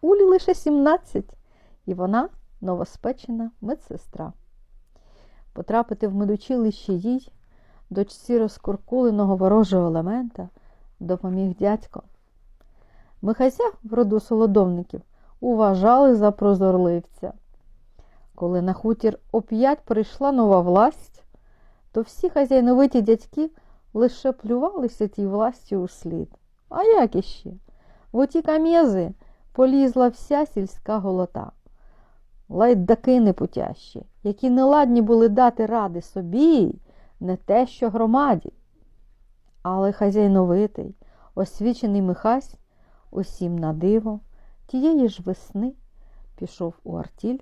Улі лише 17, і вона новоспечена медсестра. Потрапити в медучилище їй, дочці розкуркуленого ворожого елемента, допоміг дядько. Михася в роду солодовників уважали за прозорливця. Коли на хутір оп'ять прийшла нова власть, то всі хазяйновиті дядьки лише плювалися тій власті у слід. А як іще? В оті кам'язи полізла вся сільська голота. Лайдаки непутящі, які неладні були дати ради собі, не те, що громаді. Але хазяйновитий, освічений Михась, усім на диво, тієї ж весни пішов у артіль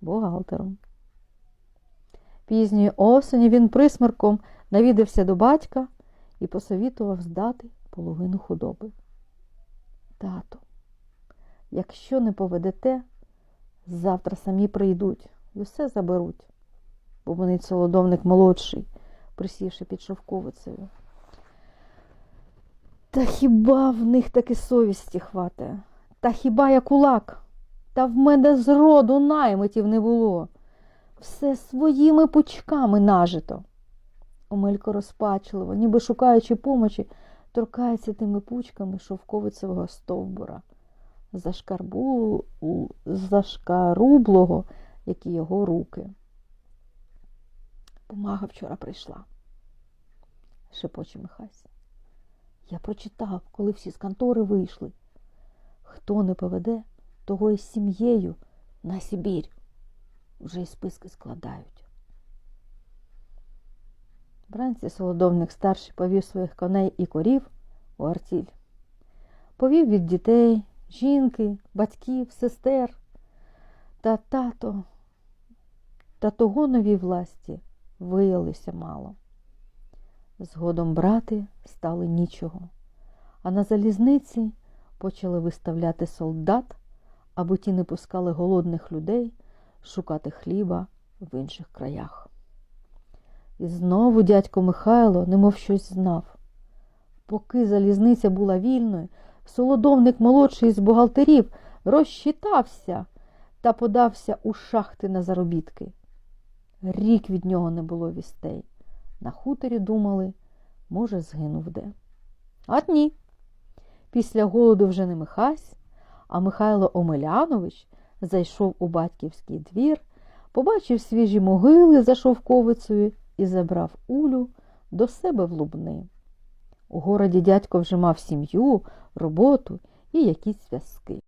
бухгалтером. Пізньої осені він присмерком навідався до батька і посовітував здати половину худоби. Тато, якщо не поведете, завтра самі прийдуть і все заберуть, бо вони солодовник молодший, присівши під шовковицею. Та хіба в них таки совісті хватає? Та хіба я кулак? Та в мене зроду наймитів не було. Все своїми пучками нажито. Омелько розпачливо, ніби шукаючи помочі, торкається тими пучками шовковицевого стовбура, зашкарбу... зашкарублого, як і його руки. Помага вчора прийшла, шепоче Михась. Я прочитав, коли всі з контори вийшли. Хто не поведе, того із сім'єю на Сибір. Вже й списки складають. Вранці солодовник старший повів своїх коней і корів у артіль. Повів від дітей, жінки, батьків, сестер та тато. Та того новій власті виявилося мало. Згодом брати стали нічого, а на залізниці почали виставляти солдат, аби ті не пускали голодних людей шукати хліба в інших краях. І знову дядько Михайло немов щось знав. Поки залізниця була вільною, солодовник молодший з бухгалтерів розчитався та подався у шахти на заробітки. Рік від нього не було вістей. На хуторі думали, може, згинув де. А ні. Після голоду вже не Михась, а Михайло Омелянович зайшов у батьківський двір, побачив свіжі могили за шовковицею і забрав Улю до себе в Лубни. У городі дядько вже мав сім'ю, роботу і якісь зв'язки.